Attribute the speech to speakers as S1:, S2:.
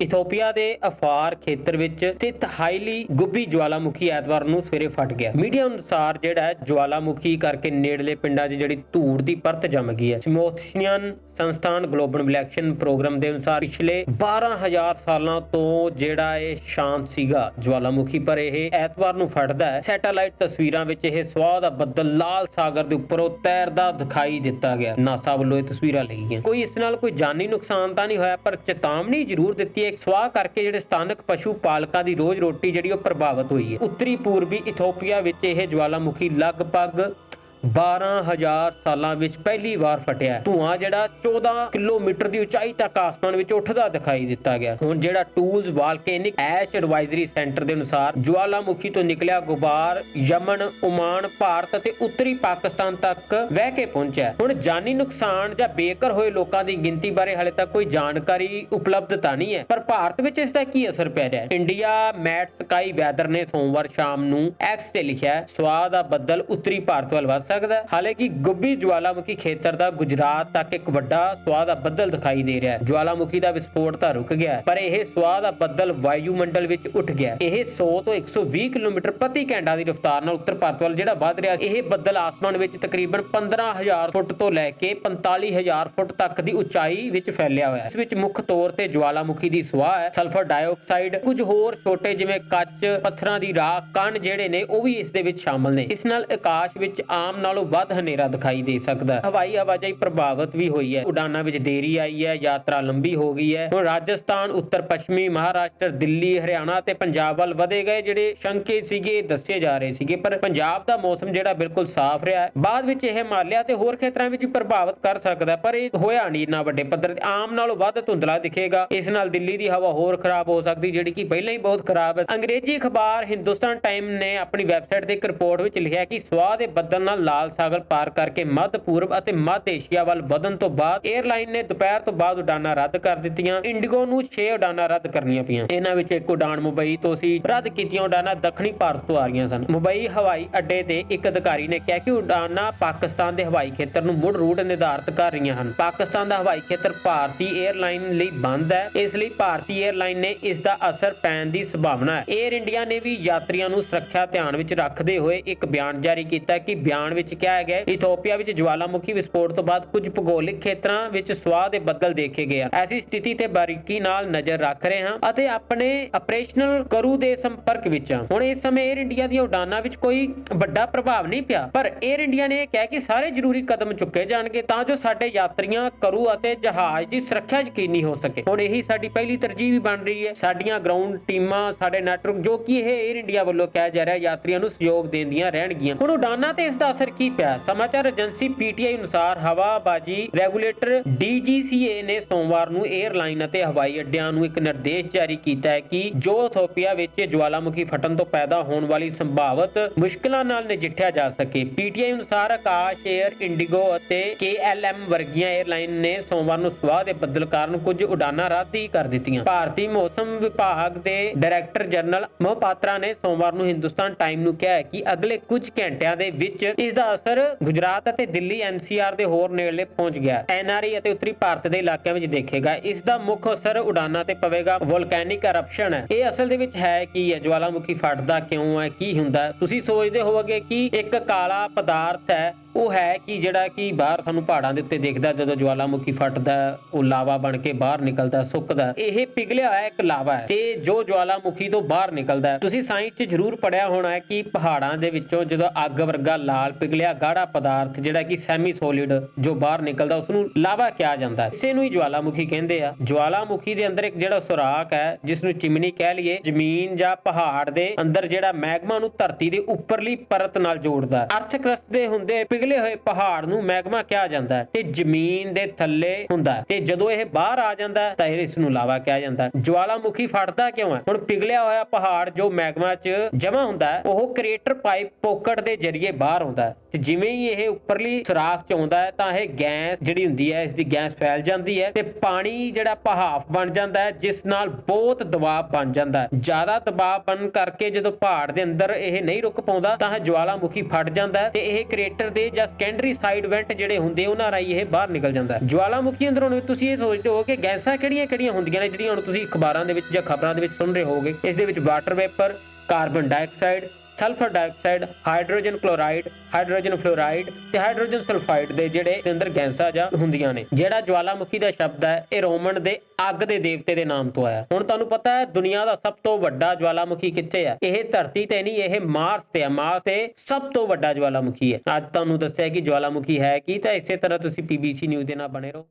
S1: Ethiopia ਦੇ ਅਫਾਰ ਖੇਤਰ ਵਿੱਚ ਸਥਿਤ ਹਾਈਲੀ ਗੁੱਬੀ ਜਵਾਲਾਮੁਖੀ ਐਤਵਾਰ ਨੂੰ ਸਵੇਰੇ ਫਟ ਗਿਆ। ਮੀਡੀਆ ਅਨੁਸਾਰ ਜਿਹੜਾ ਹੈ ਜਵਾਲਾਮੁਖੀ ਕਰਕੇ ਨੇੜਲੇ ਪਿੰਡਾਂ 'ਚ ਜਿਹੜੀ ਧੂੜ ਦੀ ਪਰਤ ਜੰਮ ਗਈ ਹੈ। ਸਮੋਥਨੀਅਨ ਸੰਸਥਾਨ ਗਲੋਬਲ ਇਲੈਕਸ਼ਨ ਪ੍ਰੋਗਰਾਮ ਦੇ ਅਨੁਸਾਰ ਪਿਛਲੇ 12000 ਸਾਲਾਂ ਤੋਂ ਜਿਹੜਾ ਇਹ ਸ਼ਾਂਤ ਸੀਗਾ ਜਵਾਲਾਮੁਖੀ ਪਰ ਇਹ ਐਤਵਾਰ ਨੂੰ ਫਟਦਾ ਹੈ। ਸੈਟੇਲਾਈਟ ਤਸਵੀਰਾਂ ਵਿੱਚ ਇਹ ਸਵਾਹ ਦਾ ਬੱਦਲ ਲਾਲ ਸਾਗਰ ਦੇ ਉੱਪਰੋਂ ਤੈਰਦਾ ਦਿਖਾਈ ਦਿੱਤਾ ਗਿਆ। ਨਾਸਾ ਵੱਲੋਂ ਇਹ ਤਸਵੀਰਾਂ ਲਈ ਗਈਆਂ ਕੋਈ ਇਸ ਨਾਲ ਕੋਈ ਜਾਨੀ ਨੁਕਸਾਨ ਤਾਂ ਨਹੀਂ ਹੋਇਆ, ਪਰ ਚੇਤਾਵਨੀ ਜ਼ਰੂਰ ਦਿੱਤੀ ਹੈ ਸਵਾਹ ਕਰਕੇ ਜਿਹੜੇ ਸਥਾਨਕ ਪਸ਼ੂ ਪਾਲਕਾਂ ਦੀ ਰੋਜ਼ ਰੋਟੀ ਜਿਹੜੀ ਉਹ ਪ੍ਰਭਾਵਿਤ ਹੋਈ ਹੈ। ਉੱਤਰੀ ਪੂਰਬੀ ਇਥੋਪੀਆ ਵਿੱਚ ਇਹ ਜਵਾਲਾਮੁਖੀ ਲਗਭਗ 12000 ਸਾਲਾਂ ਵਿੱਚ ਪਹਿਲੀ ਵਾਰ ਫਟਿਆ। ਹੈ। ਧੂਆਂ ਜਿਹੜਾ 14 ਕਿਲੋਮੀਟਰ ਦੀ ਉਚਾਈ ਤੱਕ ਆਸਮਾਨ ਵਿੱਚ ਉੱਠਦਾ ਦਿਖਾਈ ਦਿੱਤਾ ਗਿਆ। ਹੁਣ ਜਿਹੜਾ ਟੂਲਸ ਵਾਲਕੈਨਿਕ ਐਸ਼ ਐਡਵਾਈਜ਼ਰੀ ਸੈਂਟਰ ਦੇ ਅਨੁਸਾਰ ਜਵਾਲਾਮੁਖੀ ਤੋਂ ਨਿਕਲਿਆ ਗੁਬਾਰ ਯਮਨ ਓਮਾਨ ਭਾਰਤ ਅਤੇ ਉੱਤਰੀ ਪਾਕਿਸਤਾਨ ਤੱਕ ਵਹਿ ਕੇ ਪਹੁੰਚਿਆ। ਹੁਣ ਜਾਨੀ ਨੁਕਸਾਨ ਜਾਂ ਬੇਕਰ ਹੋਏ ਲੋਕਾਂ ਦੀ ਗਿਣਤੀ ਬਾਰੇ ਹਾਲੇ ਤੱਕ ਕੋਈ ਜਾਣਕਾਰੀ ਉਪਲਬਧ ਤਾਂ ਨਹੀਂ ਹੈ ਪਰ ਭਾਰਤ ਵਿੱਚ ਇਸ ਦਾ ਕੀ ਅਸਰ ਪੈ ਰਿਹਾ ਹੈ? ਇੰਡੀਆ ਮੈਟ ਸਕਾਈ ਵੈਦਰ ਨੇ ਸੋਮਵਾਰ ਸ਼ਾਮ ਨੂੰ ਐਕਸ ਤੇ ਲਿਖਿਆ ਹੈ, ਸਵਾਹ ਦਾ ਬੱਦਲ ਉੱਤਰੀ ਭਾਰਤ ਵੱਲ ਵੱਧ ਸਕਦਾ ਹੈ। ਹਾਲਾਂਕਿ ਗੁੱਬੀ ਜਵਾਲਾਮੁਖੀ ਖੇਤਰ ਦਾ ਗੁਜਰਾਤ ਤੱਕ ਇੱਕ ਵੱਡਾ ਸਵਾਹ ਦਾ ਬੱਦਲ ਦਿਖਾਈ ਦੇ ਰਿਹਾ ਹੈ। ਜਵਾਲਾਮੁਖੀ ਦਾ ਵਿਸਫੋਟ ਤਾਂ ਰੁਕ ਗਿਆ ਪਰ ਇਹ ਸਵਾਹ ਦਾ ਬੱਦਲ ਵਾਯੂਮੰਡਲ ਵਿੱਚ ਉੱਠ ਗਿਆ ਇਹ 100 ਤੋਂ 120 ਕਿਲੋਮੀਟਰ ਪ੍ਰਤੀ ਘੰਟਾ ਦੀ ਰਫ਼ਤਾਰ ਨਾਲ ਉੱਤਰ ਭਾਰਤ ਵੱਲ ਜਿਹੜਾ ਵੱਧ ਰਿਹਾ, ਇਹ ਬੱਦਲ ਆਸਮਾਨ ਵਿੱਚ ਤਕਰੀਬਨ 15000 ਫੁੱਟ ਤੋਂ ਲੈ ਕੇ 45000 ਫੁੱਟ ਤੱਕ ਦੀ ਉਚਾਈ ਵਿੱਚ ਫੈਲਿਆ ਹੋਇਆ ਹੈ। ਇਸ ਵਿੱਚ ਮੁੱਖ ਤੌਰ ਤੇ ਜਵਾਲਾਮੁਖੀ ਦੀ ਸਵਾਹ ਹੈ, ਸਲਫਰ ਡਾਈਆਕਸਾਈਡ, ਕੁਝ ਹੋਰ ਛੋਟੇ ਜਿਵੇਂ ਕੱਚ, ਪੱਥਰਾਂ ਦੀ ਰਾਖ ਕਣ ਜਿਹੜੇ ਨੇ ਉਹ ਵੀ ਇਸ ਦੇ ਵਿੱਚ ਸ਼ਾਮਲ ਨੇ। ਇਸ ਨਾਲ ਆਕਾਸ਼ ਵਿੱਚ ਆਮ ਨਾਲੋਂ ਵੱਧ ਹਨੇਰਾ ਦਿਖਾਈ ਦੇ ਸਕਦਾ ਹੈ। ਹਵਾਈ ਆਵਾਜਾਈ ਪ੍ਰਭਾਵਿਤ ਵੀ ਹੋਈ ਹੈ। ਉਡਾਨਾਂ ਵਿੱਚ ਦੇਰੀ ਆਈ ਹੈ, ਯਾਤਰਾ ਲੰਬੀ ਹੋ ਗਈ ਹੈ। ਹੁਣ ਰਾਜਸਥਾਨ, ਉੱਤਰ ਪੱਛਮੀ, ਮਹਾਰਾਸ਼ਟਰ, ਦਿੱਲੀ, ਹਰਿਆਣਾ ਤੇ ਪੰਜਾਬ ਵੱਲ ਵਧੇ ਗਏ ਜਿਹੜੇ ਸ਼ੰਕੇ ਸੀਗੇ ਦੱਸੇ ਜਾ ਰਹੇ ਸੀਗੇ। ਪਰ ਪੰਜਾਬ ਦਾ ਮੌਸਮ ਜਿਹੜਾ ਬਿਲਕੁਲ ਸਾਫ਼ ਰਿਹਾ ਬਾਅਦ ਵਿੱਚ ਇਹ ਹਿਮਾਲਿਆ ਤੇ ਹੋਰ ਖੇਤਰਾਂ ਵਿੱਚ ਵੀ ਪ੍ਰਭਾਵਿਤ ਕਰ ਸਕਦਾ ਪਰ ਇਹ ਹੋਇਆ ਨਹੀਂ ਇੰਨਾ ਵੱਡੇ ਪੱਧਰ ਤੇ। ਆਮ ਨਾਲੋਂ ਵੱਧ ਧੁੰਦਲਾ ਦਿਖੇਗਾ। ਇਸ ਨਾਲ ਦਿੱਲੀ ਦੀ ਹਵਾ ਹੋਰ ਖਰਾਬ ਹੋ ਸਕਦੀ, ਜਿਹੜੀ ਕਿ ਪਹਿਲਾਂ ਹੀ ਬਹੁਤ ਖਰਾਬ ਹੈ। ਅੰਗਰੇਜ਼ੀ ਅਖਬਾਰ ਹਿੰਦੁਸਤਾਨ ਟਾਈਮ ਨੇ ਆਪਣੀ ਵੈਬਸਾਈਟ ਤੇ ਇੱਕ ਰਿਪੋਰਟ ਵਿੱਚ ਲਿਖਿਆ ਕਿ ਸਵਾਹ ਦੇ ਬੱਦਲ ਨਾਲ ਲਾਲ ਸਾਗਰ ਪਾਰ ਕਰਕੇ ਮੱਧ ਪੂਰਬ ਅਤੇ ਮੱਧ ਏਸ਼ੀਆ ਵੱਲ ਵਧਣ ਤੋਂ ਬਾਅਦ 에ਅਰਲਾਈਨ ਨੇ ਦੁਪਹਿਰ ਤੋਂ ਬਾਅਦ ਉਡਾਨਾਂ ਰੱਦ ਕਰ ਦਿੱਤੀਆਂ। ਇੰਡੀਗੋ ਨੂੰ 6 ਉਡਾਨਾਂ ਰੱਦ ਕਰਨੀਆਂ ਪਈਆਂ। ਇਹਨਾਂ ਵਿੱਚ ਇੱਕ ਉਡਾਨ ਮੁੰਬਈ ਤੋਂ ਸੀ, ਰੱਦ ਕੀਤੀਆਂ ਉਡਾਨਾਂ ਦੱਖਣੀ ਭਾਰਤ ਤੋਂ ਆ ਰਹੀਆਂ ਸਨ। ਮੁੰਬਈ ਹਵਾਈ ਅੱਡੇ ਤੇ ਇੱਕ ਅਧਿਕਾਰੀ ਨੇ ਕਿਹਾ ਕਿ ਉਡਾਨਾਂ ਪਾਕਿਸਤਾਨ ਦੇ ਹਵਾਈ ਖੇਤਰ ਨੂੰ ਮੁੜ ਰੂਟ ਨਿਰਧਾਰਤ ਕਰ ਰਹੀਆਂ ਹਨ। ਪਾਕਿਸਤਾਨ ਦਾ ਹਵਾਈ ਖੇਤਰ ਭਾਰਤੀ 에ਅਰਲਾਈਨ ਲਈ ਬੰਦ ਹੈ। ਇਸ ਲਈ ਭਾਰਤੀ 에ਅਰਲਾਈਨ ਨੇ ਇਸ ਦਾ ਅਸਰ ਪੈਣ ਦੀ ਸੰਭਾਵਨਾ ਹੈ। 에ਅਰ ਇੰਡੀਆ ਨੇ ਵੀ ਯਾਤਰੀਆਂ ਨੂੰ ਸੁਰੱਖਿਆ ਧਿਆਨ ਵਿੱਚ ਰੱਖਦੇ ਹੋਏ ਇੱਕ ਬਿਆਨ ਜਾਰੀ ਕੀਤਾ ਕਿ ਬਿਆਨ ਵਿੱਚ ਕਿਹਾ ਗਿਆ ਇਥੋਪੀਆ ਵਿੱਚ ਜਵਾਲਾਮੁਖੀ ਵਿਸਫੋਟ ਤੋਂ ਬਾਅਦ ਕੁਝ ਭੂਗੋਲਿਕ ਖੇਤਰਾਂ ਵਿੱਚ ਸਵਾਹ ਦੇ ਬੱਦਲ ਦੇਖੇ ਗਏ ਹਨ। ਐਸੀ ਸਥਿਤੀ ਤੇ ਬਾਰੀਕੀ ਨਾਲ ਨਜ਼ਰ ਰੱਖ ਰਹੇ ਹਾਂ ਅਤੇ ਆਪਣੇ ਆਪਰੇਸ਼ਨਲ ਕਰੂ ਦੇ ਸੰਪਰਕ ਵਿੱਚ ਹਾਂ। ਹੁਣ ਇਸ ਸਮੇਂ 에ਅਰ ਇੰਡੀਆ ਦੀਆਂ ਉਡਾਨਾਂ ਵਿੱਚ ਕੋਈ ਵੱਡਾ ਪ੍ਰਭਾਵ ਨਹੀਂ ਪਿਆ, ਪਰ 에ਅਰ ਇੰਡੀਆ ਨੇ ਇਹ ਕਹਿ ਕਿ ਸਾਰੇ ਜ਼ਰੂਰੀ ਕਦਮ ਚੁੱਕੇ ਜਾਣਗੇ ਤਾਂ ਜੋ ਸਾਡੇ ਯਾਤਰੀਆਂ, ਕਰੂ ਅਤੇ ਜਹਾਜ਼ ਦੀ ਸੁਰੱਖਿਆ ਯਕੀਨੀ ਹੋ ਸਕੇ। ਹੁਣ ਇਹੀ ਸਾਡੀ ਪਹਿਲੀ ਤਰਜੀਹ ਵੀ ਬਣ ਰਹੀ ਹੈ। ਸਾਡੀਆਂ ਗਰਾਊਂਡ ਟੀਮਾਂ ਸਾਡੇ ਨੈਟਵਰਕ ਜੋ ਕਿ ਇਹ 에ਅਰ ਇੰਡੀਆ ਵੱਲੋਂ ਕਿਹਾ ਜਾ ਰਿਹਾ ਯਾਤਰੀਆਂ ਨੂੰ ਸਹਿਯੋਗ ਦੇਣ ਦੀਆਂ ਰਹਿਣਗੀਆਂ। ਹੁਣ ਉਡਾਨਾਂ ਤੇ ਇਸ ਦਾ ਅਸਰ ਅਸਰ ਕੀ ਪਿਆ? ਸਮਾਚਾਰ ਏਜੰਸੀ ਪੀਟੀਆਈ ਅਨੁਸਾਰ ਹਵਾਬਾਜੀ ਰੈਗੂਲੇਟਰ ਡੀਜੀਸੀਏ ਨੇ ਸੋਮਵਾਰ ਨੂੰ 에ਅਰਲਾਈਨ ਅਤੇ ਹਵਾਈ ਅੱਡਿਆਂ ਨੂੰ ਇੱਕ ਨਿਰਦੇਸ਼ ਜਾਰੀ ਕੀਤਾ ਹੈ ਕਿ ਜੋ ਇਥੋਪੀਆ ਵਿੱਚ ਜਵਾਲਾਮੁਖੀ ਫਟਣ ਤੋਂ ਪੈਦਾ ਹੋਣ ਵਾਲੀ ਸੰਭਾਵਤ ਮੁਸ਼ਕਲਾਂ ਨਾਲ ਨਜਿੱਠਿਆ ਜਾ ਸਕੇ। ਪੀਟੀਆਈ ਅਨੁਸਾਰ ਆਕਾਸ਼ 에ਅਰ ਇੰਡੀਗੋ ਅਤੇ ਕੇਐਲਐਮ ਵਰਗੀਆਂ 에ਅਰਲਾਈਨ ਨੇ ਸੋਮਵਾਰ ਨੂੰ ਸਵਾਹ ਦੇ ਬਦਲ ਕਾਰਨ ਕੁਝ ਉਡਾਨਾਂ ਰੱਦ ਹੀ ਕਰ ਦਿੱਤੀਆਂ। ਭਾਰਤੀ ਮੌਸਮ ਵਿਭਾਗ ਦੇ ਡਾਇਰੈਕਟਰ ਜਨਰਲ ਮੋਹਪਾਤਰਾ ਨੇ ਸੋਮਵਾਰ ਨੂੰ ਹਿੰਦੁਸਤਾਨ ਟਾਈਮ ਨੂੰ ਕਿਹਾ ਕਿ ਅਗਲੇ ਕੁਝ ਘੰਟਿਆਂ ਦੇ ਵਿੱਚ ਇਸ ਦਾ ਅਸਰ ਗੁਜਰਾਤ ਅਤੇ ਦਿੱਲੀ ਐਨਸੀਆਰ ਦੇ ਹੋਰ ਨੇੜਲੇ ਪਹੁੰਚ ਗਿਆ। ਐਨਆਰਈ ਅਤੇ ਉੱਤਰੀ ਭਾਰਤ ਦੇ ਇਲਾਕਿਆਂ ਵਿੱਚ ਦੇਖੇਗਾ। ਇਸ ਦਾ ਮੁੱਖ ਅਸਰ ਉਡਾਨਾਂ ਤੇ ਪਵੇਗਾ। ਵੋਲਕੈਨਿਕ eruption ਹੈ। ਇਹ ਅਸਲ ਦੇ ਵਿੱਚ ਹੈ ਕੀ ਹੈ? ਜਵਾਲਾਮੁਖੀ ਫਟਦਾ ਕਿਉਂ ਹੈ? ਕੀ ਹੁੰਦਾ ਤੁਸੀਂ ਸੋਚਦੇ ਹੋਵੋਗੇ ਕਿ ਇੱਕ ਕਾਲਾ ਪਦਾਰਥ ਹੈ। ਉਹ ਹੈ ਕਿ ਜਿਹੜਾ ਕਿ ਬਾਹਰ ਸਾਨੂੰ ਪਹਾੜਾਂ ਦੇ ਉੱਤੇ ਦੇਖਦਾ ਜਦੋਂ ਜਵਾਲਾਮੁਖੀ ਫਟਦਾ ਹੈ, ਉਹ ਲਾਵਾ ਬਣ ਕੇ ਬਾਹਰ ਨਿਕਲਦਾ ਸੁੱਕਦਾ ਇਹ ਪਿਘਲਿਆ ਹੋਇਆ ਇੱਕ ਲਾਵਾ ਹੈ। ਤੇ ਜੋ ਜਵਾਲਾਮੁਖੀ ਤੋਂ ਬਾਹਰ ਨਿਕਲਦਾ ਹੈ। ਤੁਸੀਂ ਸਾਇੰਸ 'ਚ ਜ਼ਰੂਰ ਪੜਿਆ ਹੋਣਾ ਹੈ ਕਿ ਪਹਾੜਾਂ ਦੇ ਵਿੱਚੋਂ ਜਦੋਂ ਅੱਗ ਵਰਗਾ ਲਾਲ ਪਿਘਲਿਆ ਗਾੜਾ ਪਦਾਰਥ, ਜਿਹੜਾ ਕਿ ਸੈਮੀ ਸੋਲਿਡ ਜੋ ਬਾਹਰ ਨਿਕਲਦਾ ਉਸ ਨੂੰ ਲਾਵਾ ਕਿਹਾ ਜਾਂਦਾ ਹੈ। ਇਸੇ ਨੂੰ ਹੀ ਜਵਾਲਾਮੁਖੀ ਕਹਿੰਦੇ ਆ। ਜਵਾਲਾਮੁਖੀ ਦੇ ਅੰਦਰ ਇੱਕ ਜਿਹੜਾ ਸੁਰਾਖ ਹੈ ਜਿਸ ਨੂੰ ਚਿਮਨੀ ਕਹਿ ਲਈਏ, ਜ਼ਮੀਨ ਜਾਂ ਪਹਾੜ ਦੇ ਅੰਦਰ ਜਿਹੜਾ ਮੈਗਮਾ ਨੂੰ ਧਰਤੀ ਦੇ ਉੱਪਰਲੀ ਪਰਤ ਨਾਲ ਜੋੜਦਾ ਹੈ। ਅਰਥ ਦੇ ਹੁੰਦੇ, ਪਿਘਲੇ ਹੋਏ ਪਹਾੜ ਨੂੰ ਮੈਗਮਾ ਕਿਹਾ ਜਾਂਦਾ ਹੈ ਤੇ ਜ਼ਮੀਨ ਦੇ ਥੱਲੇ ਹੁੰਦਾ ਹੈ। ਤੇ ਜਦੋਂ ਇਹ ਬਾਹਰ ਆ ਜਾਂਦਾ ਤਾਂ ਇਹ ਇਸ ਨੂੰ ਲਾਵਾ ਕਿਹਾ ਜਾਂਦਾ ਹੈ। ਜਵਾਲਾਮੁਖੀ ਫਟਦਾ ਕਿਉਂ ਹੈ? ਹੁਣ ਪਿਘਲਿਆ ਹੋਇਆ ਪਹਾੜ ਜੋ ਮੈਗਮਾ 'ਚ ਜਮਾ ਹੁੰਦਾ ਹੈ, ਉਹ ਕ੍ਰੇਟਰ ਪਾਈਪ ਪੋਕਟ ਦੇ ਜ਼ਰੀਏ ਬਾਹਰ ਆਉਂਦਾ ਹੈ ਤੇ ਜਿਵੇਂ ਹੀ ਇਹ ਉੱਪਰਲੀ ਸੁਰਾਖ ਚ ਆਉਂਦਾ ਹੈ, ਤਾਂ ਇਹ ਗੈਸ ਜਿਹੜੀ ਹੁੰਦੀ ਹੈ, ਇਸ ਦੀ ਗੈਸ ਫੈਲ ਜਾਂਦੀ ਹੈ ਤੇ ਪਾਣੀ ਜਿਹੜਾ ਭਾਫ ਬਣ ਜਾਂਦਾ ਹੈ, ਜਿਸ ਨਾਲ ਬਹੁਤ ਦਬਾਅ ਬਣ ਜਾਂਦਾ ਹੈ। ਜ਼ਿਆਦਾ ਦਬਾਅ ਬਣਨ ਕਰਕੇ ਜਦੋਂ ਪਹਾੜ ਦੇ ਅੰਦਰ ਇਹ ਨਹੀਂ ਰੁਕ ਪਾਉਂਦਾ, ਤਾਂ ਇਹ ਜਵਾਲਾਮੁਖੀ ਫਟ ਜਾਂਦਾ ਹੈ ਤੇ ਇਹ ਕ੍ਰੇਟਰ ਦੇ ਜਾਂ ਸੈਕੰਡਰੀ ਸਾਈਡ ਵੈਂਟ ਜਿਹੜੇ ਹੁੰਦੇ, ਉਹਨਾਂ ਰਾਹੀਂ ਇਹ ਬਾਹਰ ਨਿਕਲ ਜਾਂਦਾ ਹੈ। ਜਵਾਲਾਮੁਖੀ ਅੰਦਰੋਂ ਤੁਸੀਂ ਇਹ ਸੋਚਦੇ ਹੋ ਕਿ ਗੈਸਾਂ ਕਿਹੜੀਆਂ-ਕਿਹੜੀਆਂ ਹੁੰਦੀਆਂ ਨੇ, ਜਿਹੜੀਆਂ ਹੁਣ ਤੁਸੀਂ ਅਖਬਾਰਾਂ ਦੇ ਵਿੱਚ ਜਾਂ ਖਬਰਾਂ ਦੇ ਵਿੱਚ ਸੁਣ ਰਹੇ ਹੋਗੇ ਇਸ ਦੇ ਵਿੱਚ water vapour carbon dioxide sulphur dioxide, hydrogen chloride, hydrogen fluoride ਤੇ ਹਾਈਡਰੋਜਨ ਸਲਫਾਈਡ ਦੇ ਜਿਹੜੇ ਅੰਦਰ ਗੈਸਾਂ ਜਾਂ ਹੁੰਦੀਆਂ ਨੇ, ਜਿਹੜਾ ਜਵਾਲਾਮੁਖੀ ਦਾ ਸ਼ਬਦ ਹੈ, ਇਹ ਰੋਮਨ ਦੇ ਅੱਗ ਦੇ ਦੇਵਤੇ ਦੇ ਨਾਮ ਤੋਂ ਆਇਆ। ਹੁਣ ਤੁਹਾਨੂੰ ਪਤਾ ਹੈ, ਦੁਨੀਆ ਦਾ ਸਭ ਤੋਂ ਵੱਡਾ ਜਵਾਲਾਮੁਖੀ ਕਿੱਥੇ ਹੈ? ਇਹ ਧਰਤੀ ਤੇ ਨਹੀਂ, ਇਹ ਮਾਰਸ ਤੇ ਹੈ। ਮਾਰਸ ਤੇ ਸਭ ਤੋਂ ਵੱਡਾ ਜਵਾਲਾਮੁਖੀ ਹੈ। ਅੱਜ ਤੁਹਾਨੂੰ ਦੱਸਿਆ ਕਿ ਜਵਾਲਾਮੁਖੀ ਹੈ ਕੀ, ਤਾਂ ਇਸੇ ਤਰ੍ਹਾਂ ਤੁਸੀਂ ਪੀਬੀਸੀ ਨਿਊਜ਼ ਦੇ ਨਾਲ ਬਣੇ ਰਹੋ।